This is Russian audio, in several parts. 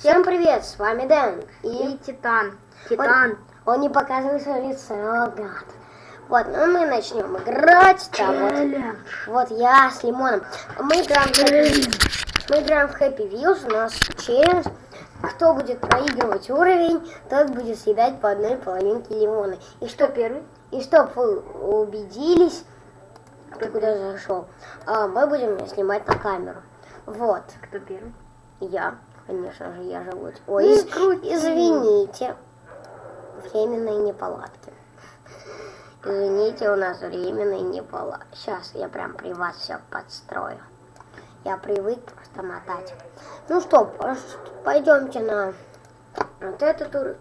Всем привет, с вами Дэн. И И Титан. Титан. он не показывает свое лицо, ребят. Вот, ну мы начнем играть. Там вот, вот я с Лимоном. Мы играем в Happy, мы играем в Happy Wheels, у нас челлендж. Кто будет проигрывать уровень, тот будет съедать по одной половинке лимона. И что первый? И чтоб вы убедились, ты куда зашел, а, мы будем снимать на камеру. Вот. Кто первый? Я, конечно же, я живу. Ой, из- крути. извините. Временные неполадки. Извините, у нас временные неполадки. Сейчас я прям при вас все подстрою. Я привык просто мотать. Ну что, пойдемте на вот этот уровень.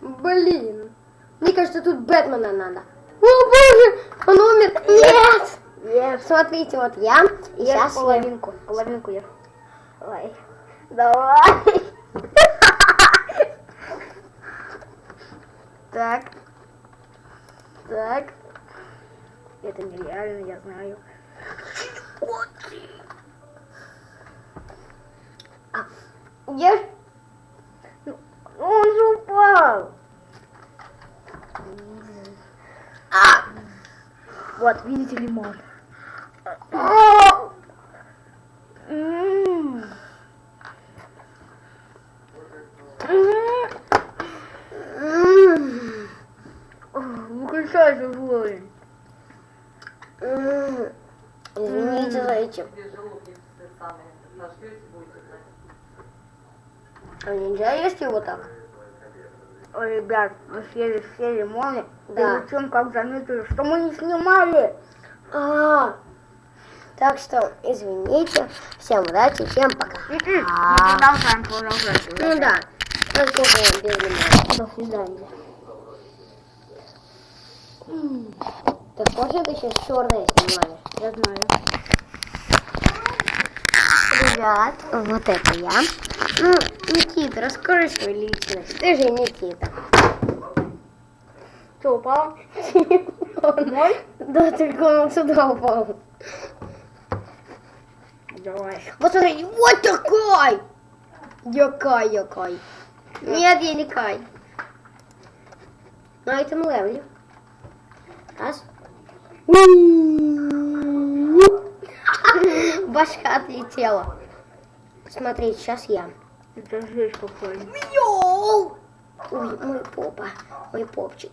Блин. Мне кажется, тут Бэтмена надо. О, боже, он умер. Нет. Ешь. Смотрите, вот я. И сейчас я... половинку. Половинку ешь. Ой. Давай. Так. Так. Это нереально, я знаю. Ешь. Ну, Он же упал. А! Вот, видите лимон. О! М. М. М. Уровень. М. Извините за эти. А нельзя есть его так? Ой, ребят, мы съели все лимоны. Да. Перед тем, как заметили, что мы не снимали. А, так что, извините. Всем удачи, всем пока. Мы А. продолжаем, продолжаем. Ну да. Только без лимона. До свидания. Так можно ты сейчас черное снимаешь? Я знаю. Ребят, вот это я. Ну, Никита, расскажи свою личность. Ты же Никита. Что, упал? Мой? Да, только он сюда упал. Давай. Вот смотри, вот такой! Якай, якай. Нет, я не кай. На этом левеле. Раз. Башка отлетела. Смотри, сейчас я. Это жесть какой. Йоу! Ой, мой попа, мой попчик.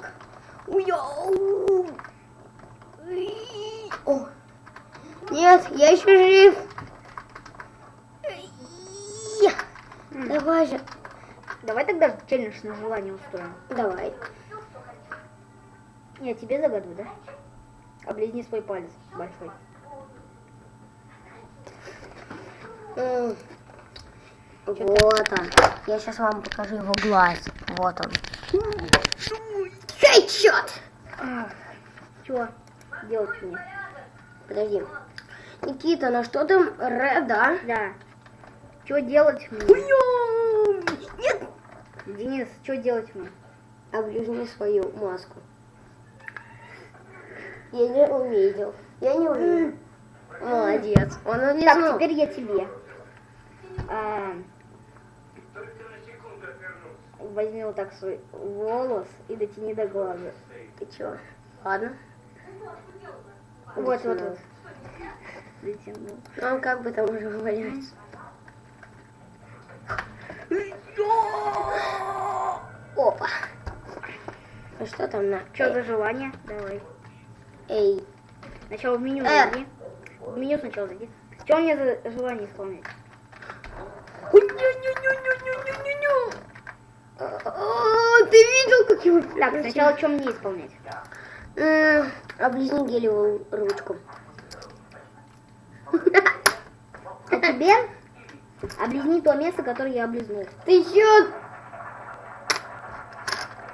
Йоу! О. Нет, я еще жив. Давай же, Давай тогда челлендж на желание устроим. давай. Я тебе загадываю, да? Облизни свой палец большой. Вот он. Я сейчас вам покажу его глаз. Вот он. Хедшот! Чего делать мне? Подожди. Никита, на что там Red, да? Да. Что делать мне? Нет! Денис, что делать мне? Оближни свою маску. Я не увидел. Я не увидел. Молодец. Он Так, облизнул. теперь я тебе. А, возьми вот так свой волос и дотяни до глаза. Ты чё? Ладно. Вот, вот, вот. Дотянул. Ну, он как бы там уже валяется. Опа. Ну что там на? Что за желание? Давай. Эй. Сначала в меню Э. зайди. В меню сначала зайди. Что мне за желание исполнять? О, ты видел, как его... Так, сначала что мне исполнять? М, Облизни гелевую ручку. А тебе облизни то место, которое я облизнул. Ты чё?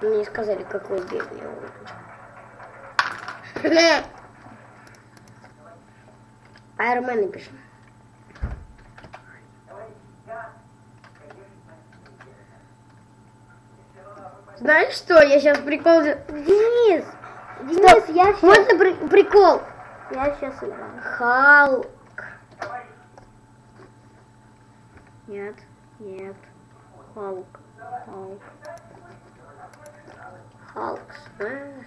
Мне сказали, какой бедный ручку. Айронмен напишем. Знаешь что, я сейчас прикол... Денис! Денис, Стоп, я сейчас... Можно при- прикол? Я сейчас играю. Халк. Нет, нет. Халк. Халк. Халк Смэш.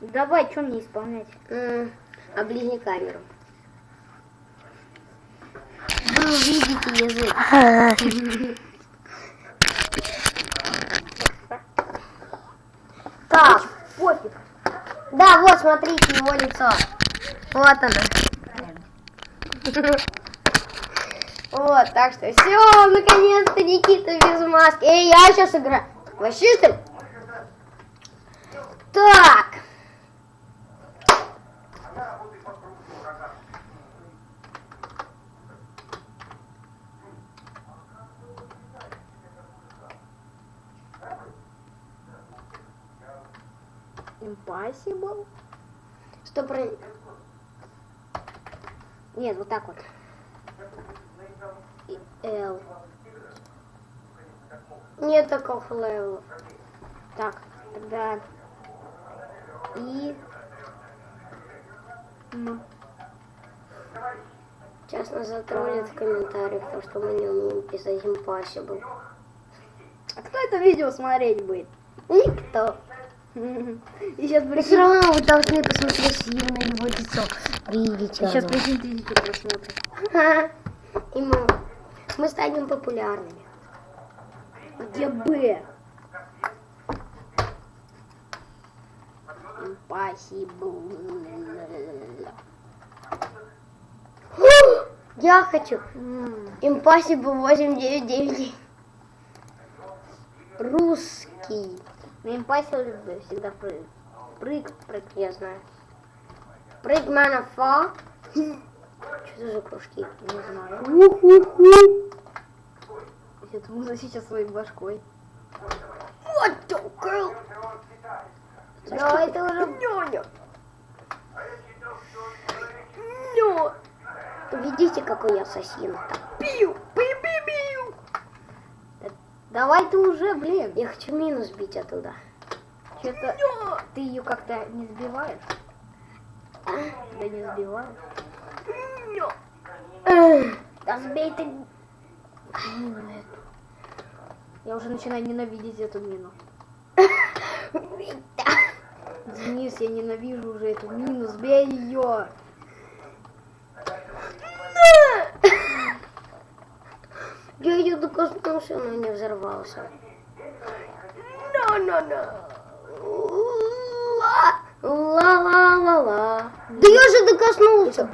Давай, что мне исполнять? Облизни камеру. Вы увидите язык. Так, Пофиг. да, вот, смотрите его лицо. Вот оно. Вот, так что все, наконец-то Никита без маски. Эй, я сейчас играю. Ли? Так. Impossible? Что про... Нет, вот так вот. И Л. Нет такого левела. Так, тогда и М. Сейчас нас затроллят в комментариях, то, что мы не умеем писать impossible. А кто это видео смотреть будет? Никто. И сейчас И все равно вы должны посмотреть на его лицо. Видите Сейчас просмотров. Ха. И мы, мы станем популярными. Где Б? Impossible. Я хочу. Impossible 899. Русский. На Impossible всегда прыг. Прыг, прыг. Я знаю. Прыгмана фа. Что за кружки? Не знаю. У-ху-ху. Я думала сейчас своей башкой. Вот такой. Да, это уже... Няня. Ня. Видите, какой я ассасин. Пиу, пиу, пиу, пиу. Давай ты уже, блин. Я хочу минус бить оттуда. Что-то ты ее как-то не сбиваешь? Да не сбиваешь. Эх. Да сбей ты. Я уже начинаю ненавидеть эту мину. Денис, я ненавижу уже эту мину, сбей ее. Я ее докоснулся, но не взорвался. На-на-на. Ла-ла-ла-ла. Да я же докоснулся.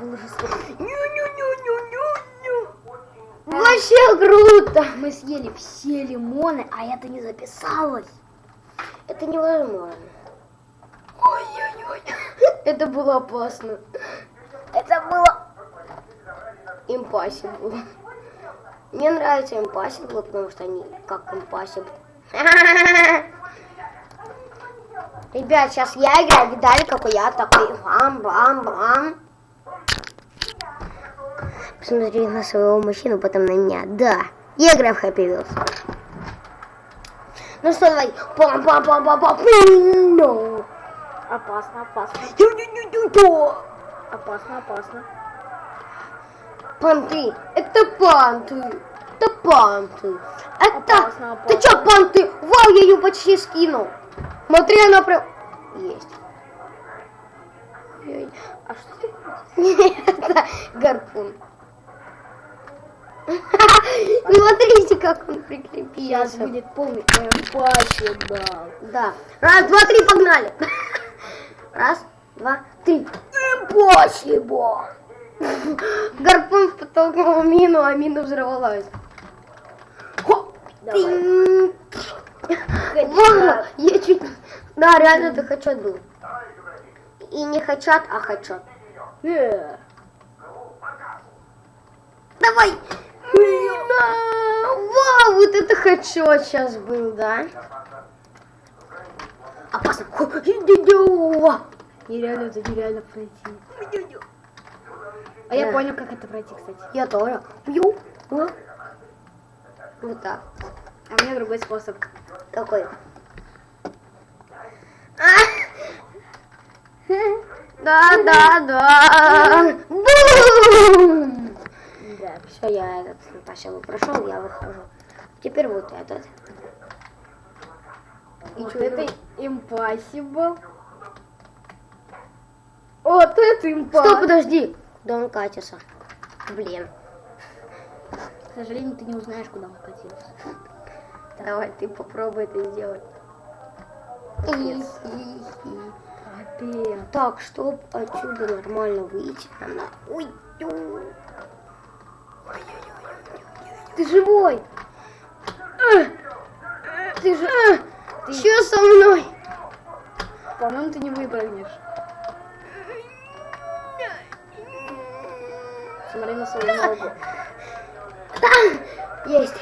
Вообще круто. Мы съели все лимоны, а это не записалось. Это невозможно. Ой-ой-ой. Это было опасно. Это было impossible. Мне нравится impossible, потому что они как impossible. Ребят, сейчас я играю, видали, какой я такой бам-бам-бам. Посмотри на своего мужчину, потом на меня. Да, я играю в Happy Wheels. Ну что, давай. Пам-пам-пам-пам-пам. Ну. Опасно, опасно. Тю-тю-тю-тю-тю. Опасно, опасно. Понты. Это понты. Это понты. Это... Опасно, Ты опасно. чё, понты? Вау, я ее почти скинул. Смотри, она прям... Есть. А что ты? Это гарпун. Смотрите, как он Сейчас прикрепился. будет полный импосибл. Да. Раз, два, три, погнали. Раз, два, три. Impossible. Гарпун подтолкнул мину, а мина взорвалась. Хоп. Давай. Вау, я чуть... Да, реально это хачот был. И не хачат, а. Э, Давай! Вау, вот это хедшот сейчас был, да? Опасно. Нереально, это нереально пройти. А я понял, как это пройти, кстати. Я тоже. Вот так. А у меня другой способ. Какой? А? Да, да, да. Да, все, я этот Наташа сначала прошел, я выхожу. Теперь вот этот. И вот это impossible. Вот это impossible. Стоп, подожди. Да он катится. Блин. К сожалению, ты не узнаешь, куда он катился. Давай, ты попробуй это сделать. Капец. Капец. Так, чтоб отсюда нормально выйти, нам. Ой, ё. Ты живой! Ты же... Ты что со мной? По-моему, ты не выпрыгнешь. Смотри на свою ногу. Есть.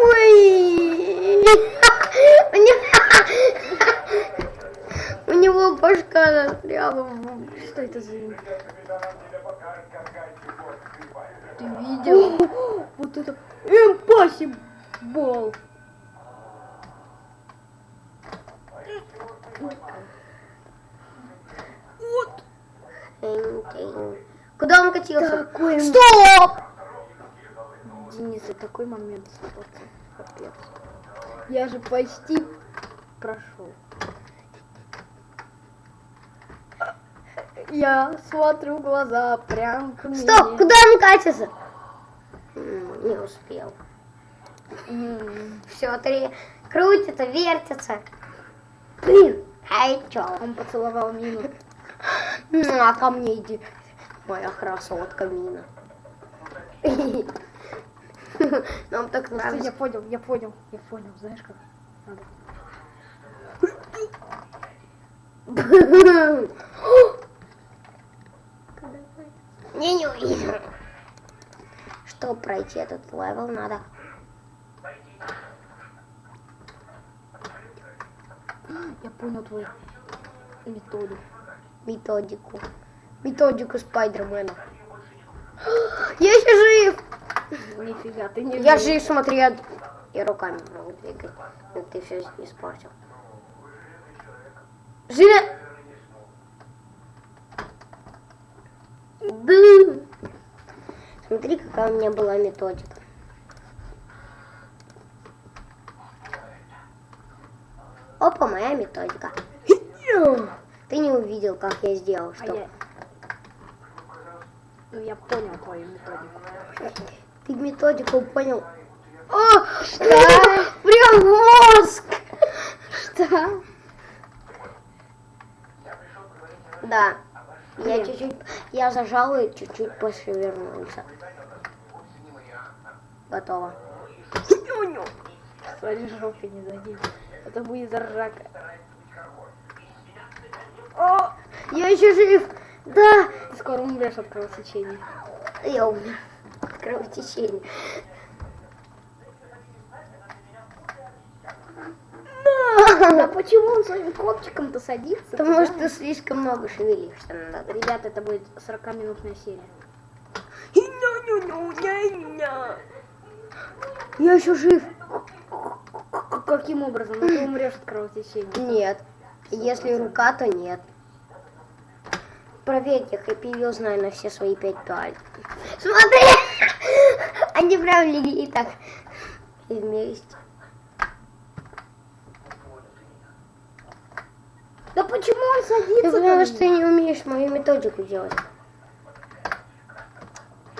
Ой. У него- башка застряла. Что это за... Ты видел? Вот это... Impossible! Вот. Куда он катился? Такой Стоп! Денис, и такой момент испортил. Капец. Я же почти прошел. Я смотрю в глаза прям к мне. Стоп, куда он катится? Не успел. Все, три. Крутится, вертится. Блин, ай чё? Он поцеловал Мину. Ну, а ко мне иди. Моя красотка Мина. Нам так Всё, Я нравится. понял, я понял, я понял. Знаешь как? Надо. Не, не увидел. Чтобы пройти этот левел, надо. Я понял твою методу. Методику. Методику Спайдермена. Я еще жив! Нифига, ты не Я жив. жив, смотри, я, я руками могу двигать. Но ты все испортил. Жив! Да! Смотри, какая у меня была методика. Опа, моя методика. Ты не увидел, как я сделал, А что? я... Ну, я понял твою методику. Ты методику понял? О, что? Прям мозг! Что? Да. Я чуть-чуть, я зажал и чуть-чуть пошевернулся. Готово. Смотри, жопы не задень. Это будет ржака. О! Я еще жив! Да! Ты скоро умрешь от кровотечения. Я умер. Кровотечение. А почему он своим копчиком-то садится? Потому что ты слишком много шевелишься. Ребята, это будет 40-минутная серия. Я еще жив. Каким образом? Ну, ты умрешь от кровотечения. Нет. Если рука, то нет. Проверьте, Хэппи Вилл знаю на все свои пять пальцев. Смотри! Они прям легли так вместе. Да почему он садится? потому ко что ты не умеешь мою методику делать.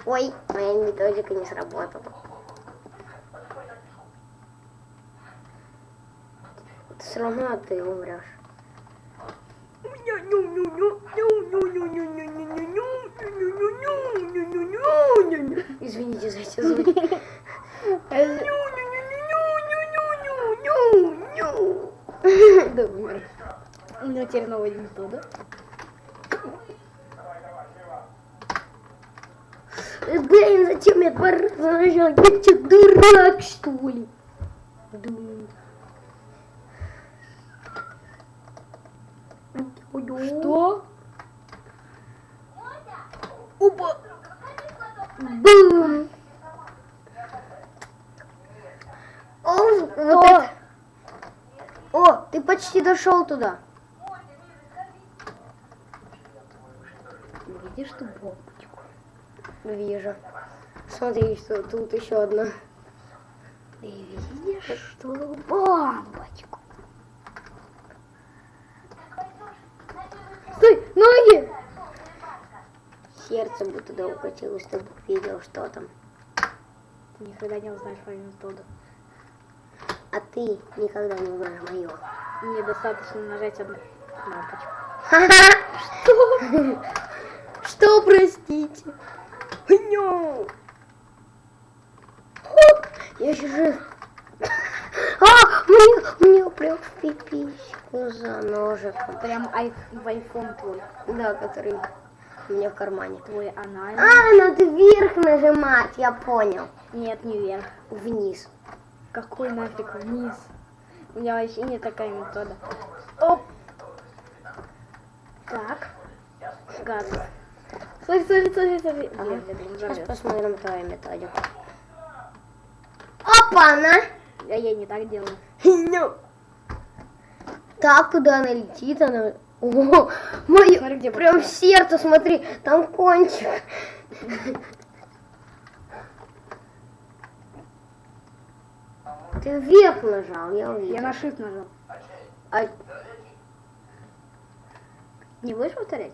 Ой, моя методика не сработала. Все равно ты умрешь. Извините за эти звуки. Да умер. У него теперь новая метода. Блин, зачем я два раза нажал? Я что, дурак, что ли? Что? Опа! Бум! О, вот О! это. О, ты почти дошел туда. видишь ту бомбочку? Вижу. Смотри, что тут еще одна. Ты видишь ту бомбочку? Сердце бы туда укатилось, чтобы видел, что там. Ты никогда не узнаешь мою методу. А ты никогда не узнаешь мое. Мне достаточно нажать одну кнопочку. Что? Что, простите? Я еще жив. А, мне, мне прям в пипиську за ножиком. Прям ай, в айфон твой. Да, который у меня в кармане. Твой анальный. А, надо вверх нажимать, я понял. Нет, не вверх. Вниз. Какой нафиг вниз? У меня вообще не такая метода. Оп! Так. Гадость. Смотри, смотри, смотри, смотри. Ага. Блин, блин, Сейчас посмотрим твою методику. Опа-на! А я не так делаю. Ну. Так, куда она летит, она... О, мое, Смотри, где прям попала. сердце, смотри, там кончик. Ты вверх нажал, я увидел. Я на shift нажал. А, Не будешь повторять?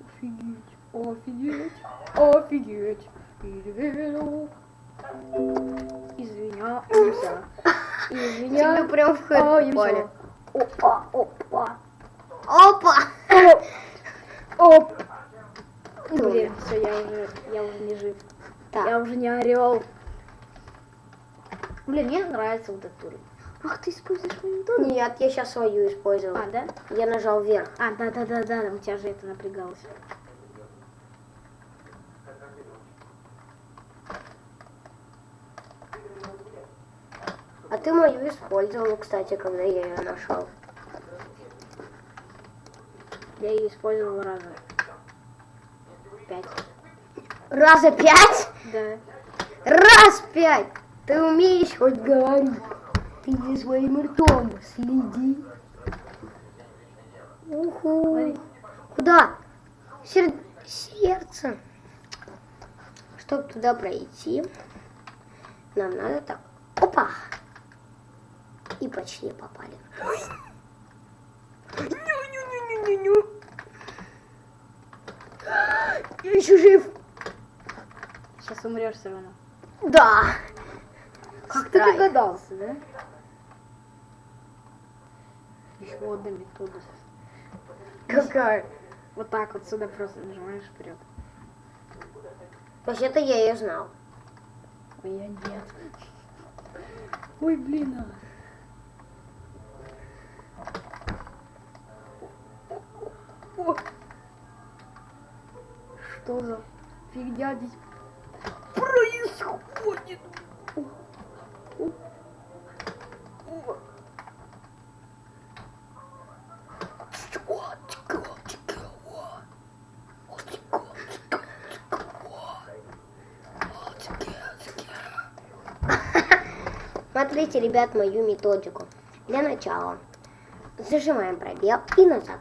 Офигеть, офигеть, офигеть. Переверну. Извиняемся. тебе Извиняемся. прям в. Извиняемся. Опа, опа. Опа! Оп. Блин, все, я уже, я уже не жив. Так, Я уже не орел. Блин, мне нравится вот этот уровень. Ах, ты используешь мою методу? нет, я сейчас свою использовал. А, да? Я нажал вверх. А, да, да, да, да, у тебя же это напрягалось. Ты мою использовал, кстати, когда я ее нашел. Я ее использовал раза. Пять. Раза пять? Да. Раз пять! Ты умеешь хоть говорить? Ты за своим ртом следи. Уху. Куда? Сер- Сердце. Чтобы туда пройти, нам надо так. Опа! И почти попали. Ню-ню-ню-ню-ню-ню. Я еще жив. Сейчас умрешь все равно. Да. Как ты Страйк. догадался, да? Еще одна метода. Какая? Вот так вот сюда просто нажимаешь вперед. Вообще-то я ее знал. Ой, я нет. Ой, блин. а. О. Что за фигня здесь происходит? Смотрите, ребят, мою методику. Для начала зажимаем пробел и назад.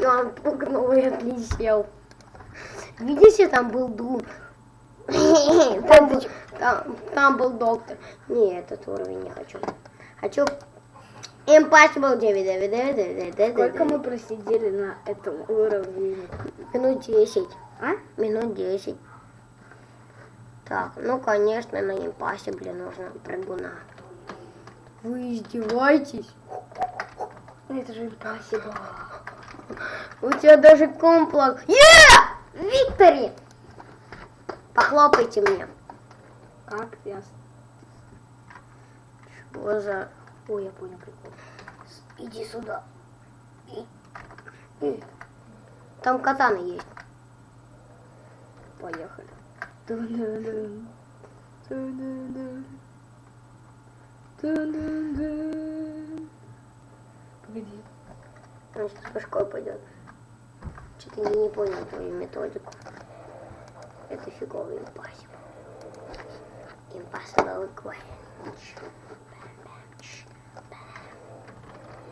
И он пугнул и отлетел. Видите, там был дум. Там был, там, там был доктор. Не, этот уровень не хочу. Хочу Impossible 9. Сколько мы просидели на этом уровне? Минут 10. А? Минут 10. Так, ну, конечно, на Impossible нужно прыгуна. Вы издеваетесь? Это же impossible. У тебя даже комплекс. Е! Виктори! Похлопайте мне. Как я... Что за... Ой, я понял прикол. Иди сюда. Там катана есть. Поехали. Погоди. Он сейчас башкой пойдет. Что-то я не понял твою методику. Это фиговый Impossible. Impossible Quench.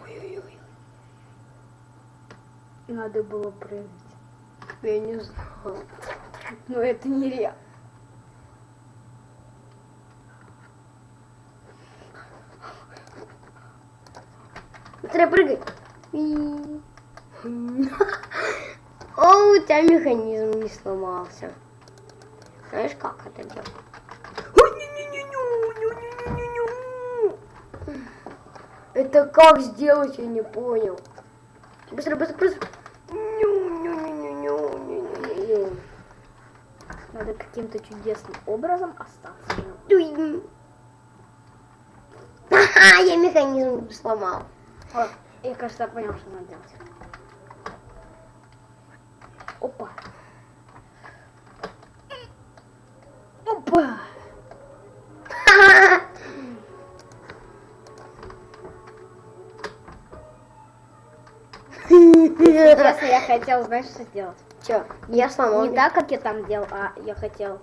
Ой-ой-ой. Надо было прыгать. Я не знаю. Но это не реально. Треба прыгать. О, у тебя механизм не сломался. Знаешь, как это делать? Это как сделать, я не понял. Быстро, быстро, быстро. Надо каким-то чудесным образом остаться. Ха-ха, я механизм сломал. Я, кажется, понял, что надо делать. Опа. Опа. Честно, я хотел, знаешь, что сделать? Чё, я сломал. Не так, как я там делал, а я хотел...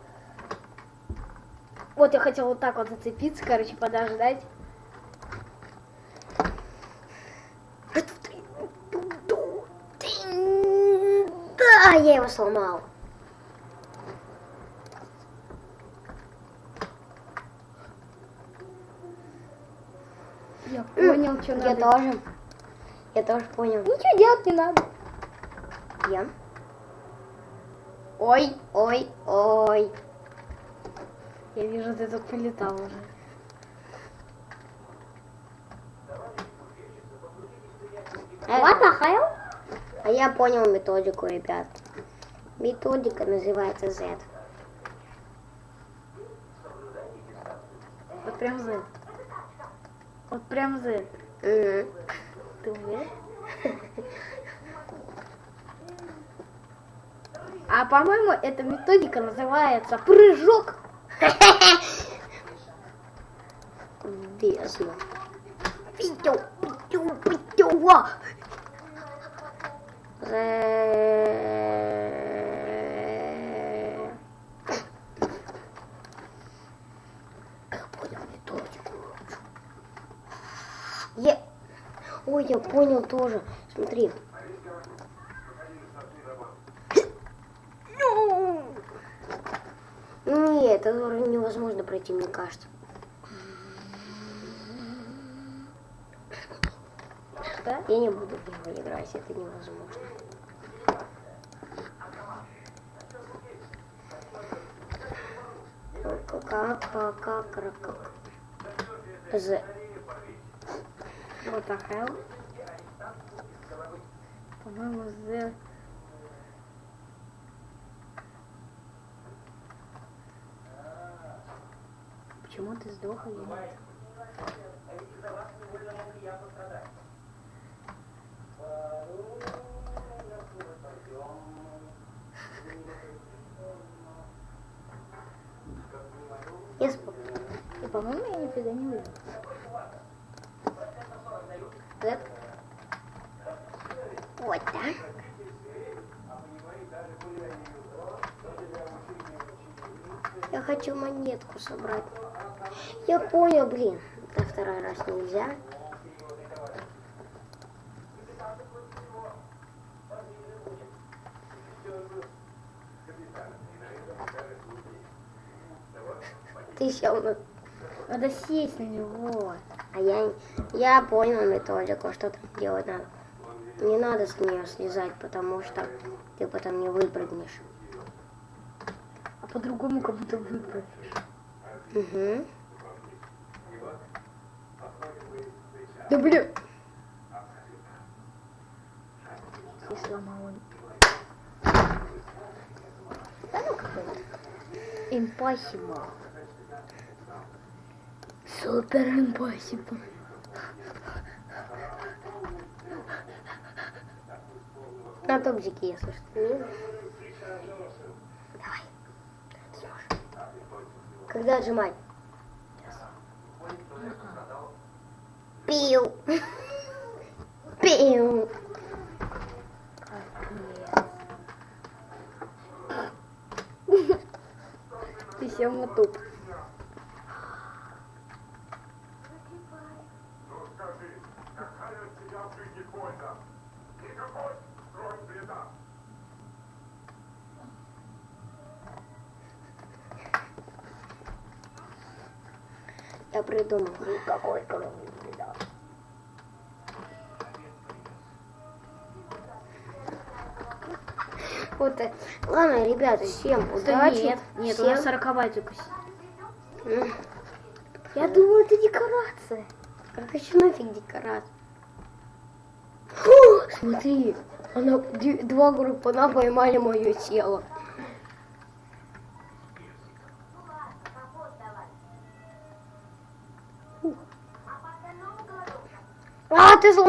Вот я хотел вот так вот зацепиться, короче, подождать. Да, я его сломал. Я понял, что Я надо. тоже. Я тоже понял. Ничего делать не надо. Я. Ой, ой, ой. Я вижу, ты тут полетал уже. Э, the hell? А я понял методику, ребят. Методика называется Z. Вот прям Z. Вот прям Z. Ты уверен? А по-моему, эта методика называется прыжок. Бездна. Питю, питю, питю, ва. Ре- Я понял методику. Е. Ой, я понял тоже. Смотри. Нет, это невозможно пройти, мне кажется. Да? Я не буду в него играть, это невозможно. Как, как, как, как, З. What the hell? По-моему, Z. Почему ты сдох, а я спал. И, по-моему, я нифига не увидел. Z. Вот так. Я хочу монетку собрать. Я понял, блин. На второй раз нельзя. Ты сел на... Надо сесть на него. А я, я понял методику, что там делать надо. Не надо с нее слезать, потому что ты потом не выпрыгнешь. А по-другому как будто выпрыгнешь. Угу. Да блин. И сломал он. Да ну какой-то. Impossible. Супер impossible. На топчике, если что. Давай. Сможешь. Когда отжимать? Пил. Пил. Ты сел на топ. Я придумал. Никакой крови не. Вот, э, ладно, ребята, всем Да удачи. нет, нет, у всем... нас сороковая только. Я думаю, это декорация. Как еще нафиг декорация? Фу, Смотри, она, два группана поймали мое тело.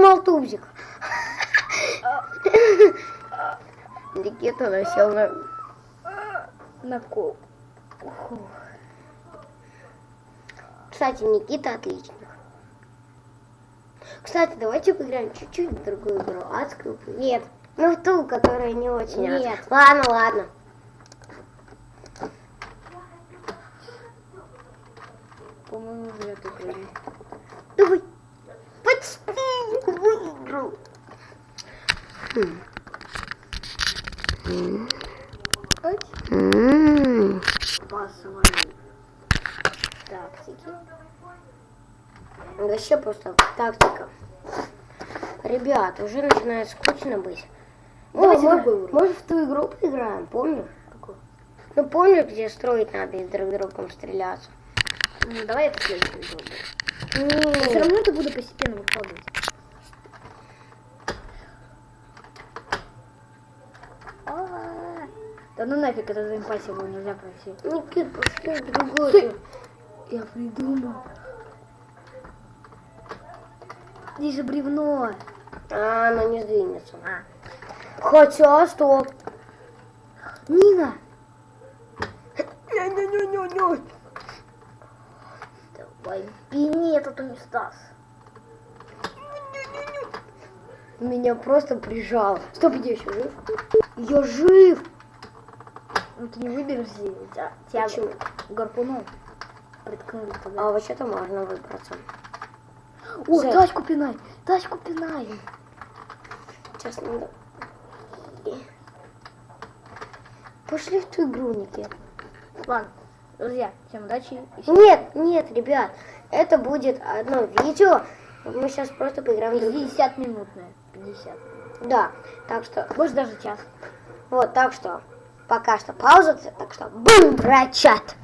Сломал тубзик. Никита насел на... На кол. Кстати, Никита отличник. Кстати, давайте поиграем чуть-чуть в другую игру. Адскую. Нет. Ну, в ту, которая не очень Нет. адская. Ладно, ладно. По-моему, уже эту игру. Давай. Почти выиграл. Хм. Ой. М. По своей тактике. Вообще просто тактика. Ребят, уже начинает скучно быть. Давайте О, другую может, в ту игру поиграем, помню? Какую? Ну, помню, где строить надо и друг другом стреляться. Ну, давай это следующую игру. Все М. равно это буду постепенно выкладывать. А, Да ну нафиг, это за импассиву нельзя пройти. Никит, пошли в другую. Я придумал. Здесь же бревно. А, оно не сдвинется. Хотя, стоп. Нина! Не-не-не-не-не. Давай, бини этот унистаз. Меня просто прижал. Стоп, я еще жив? Я жив. Ну ты не выберешься, тебя, тебя Почему? гарпуном приткнули А туда. вообще-то можно выбраться. О, Зет. тачку пинай, тачку пинай. Сейчас надо... Пошли в ту игру, Никит. Ладно, друзья, всем удачи. и Нет, нет, ребят. Это будет одно видео. Мы сейчас просто поиграем в другую. 50 минутное. 50. Да, так что... Может даже час. Вот, так что... Пока что пауза, так что... Бум, рачат!